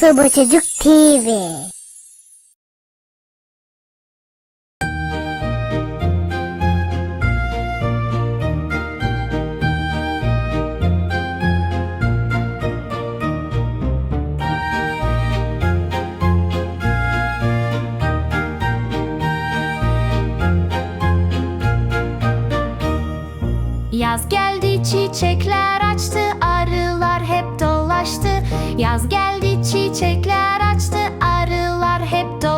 Sobacacık TV Yaz geldi çiçekler açtı arılar hep dolaştı. Yaz geldi Çiçekler açtı arılar hep dolu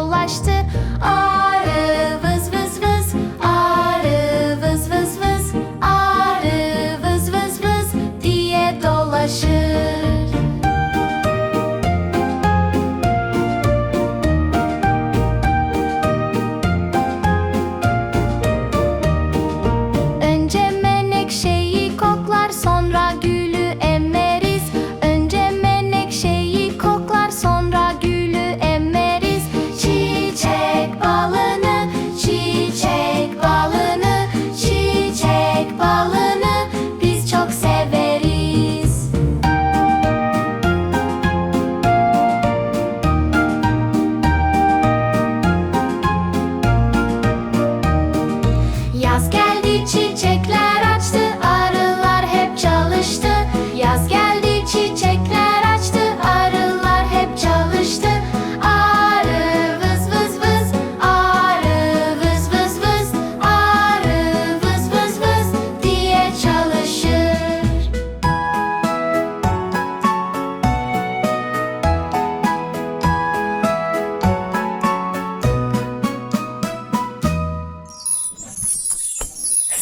just get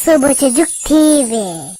Sobocie Dziuk TV.